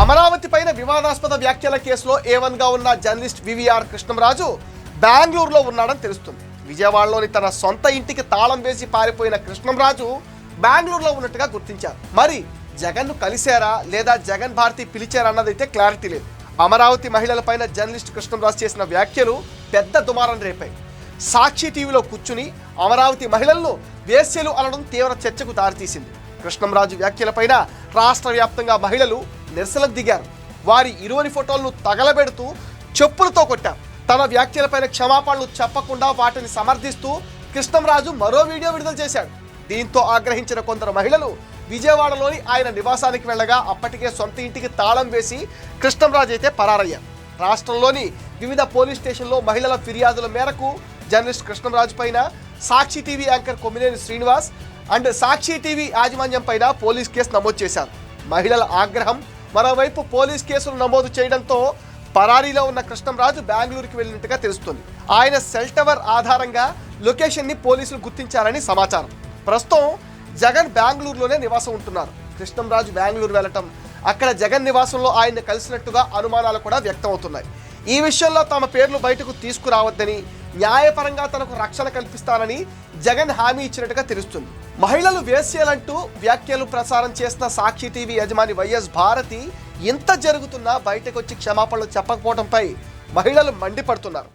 అమరావతి పైన వివాదాస్పద వ్యాఖ్యల కేసులో ఏవన్గా ఉన్న జర్నలిస్ట్ వివిఆర్ కృష్ణంరాజు బెంగళూరులో ఉన్నాడని తెలుస్తుంది. విజయవాడలోని తన సొంత ఇంటికి తాళం వేసి పారిపోయిన కృష్ణంరాజు బెంగళూరులో ఉన్నట్టుగా గుర్తించారు. మరి జగన్ను కలిశారా లేదా జగన్ భారతి పిలిచారా అన్నదైతే క్లారిటీ లేదు. అమరావతి మహిళలపైన జర్నలిస్ట్ కృష్ణంరాజు చేసిన వ్యాఖ్యలు పెద్ద దుమారం రేపాయి. సాక్షి టీవీలో కూర్చుని అమరావతి మహిళలను వేశ్యలు అనడం తీవ్ర చర్చకు దారితీసింది. కృష్ణంరాజు వ్యాఖ్యలపైన రాష్ట్ర వ్యాప్తంగా మహిళలు నిరసనకు దిగారు. వారి ఇరువని ఫోటోలను తగలబెడుతూ చెప్పులతో కొట్టారు. తన వ్యాఖ్యలపైన క్షమాపణలు చెప్పకుండా వాటిని సమర్థిస్తూ కృష్ణంరాజు మరో వీడియో విడుదల చేశాడు. దీంతో ఆగ్రహించిన కొందరు మహిళలు విజయవాడలోని ఆయన నివాసానికి వెళ్ళగా అప్పటికే సొంత ఇంటికి తాళం వేసి కృష్ణంరాజు అయితే పరారయ్యారు. రాష్ట్రంలోని వివిధ పోలీస్ స్టేషన్లో మహిళల ఫిర్యాదుల మేరకు జర్నలిస్ట్ కృష్ణంరాజు పైన Sakshi TV anchor Kommineni Srinivas and Sakshi TV యాజమాన్యం పైన పోలీస్ కేసు నమోదు చేశారు. మహిళల ఆగ్రహం మరోవైపు పోలీస్ కేసులు నమోదు చేయడంతో పరారీలో ఉన్న కృష్ణంరాజు బెంగళూరుకి వెళ్ళినట్టుగా తెలుస్తుంది. ఆయన సెల్ టవర్ ఆధారంగా లొకేషన్ని పోలీసులు గుర్తించారని సమాచారం. ప్రస్తుతం జగన్ బెంగళూరులోనే నివాసం ఉంటున్నారు. కృష్ణంరాజు బెంగళూరు వెళ్ళటం అక్కడ జగన్ నివాసంలో ఆయన్ని కలిసినట్టుగా అనుమానాలు కూడా వ్యక్తమవుతున్నాయి. ఈ విషయంలో తమ పేర్లు బయటకు తీసుకురావద్దని న్యాయపరంగా తనకు రక్షణ కల్పిస్తానని జగన్ హామీ ఇచ్చినట్టుగా తెలుస్తుంది. మహిళలు వేశ్యలంటూ వ్యాఖ్యలు ప్రసారం చేసిన సాక్షి టీవీ యజమాని వైఎస్ భారతి ఇంత జరుగుతున్నా బయటకు వచ్చి క్షమాపణలు చెప్పకపోవడంపై మహిళలు మండిపడుతున్నారు.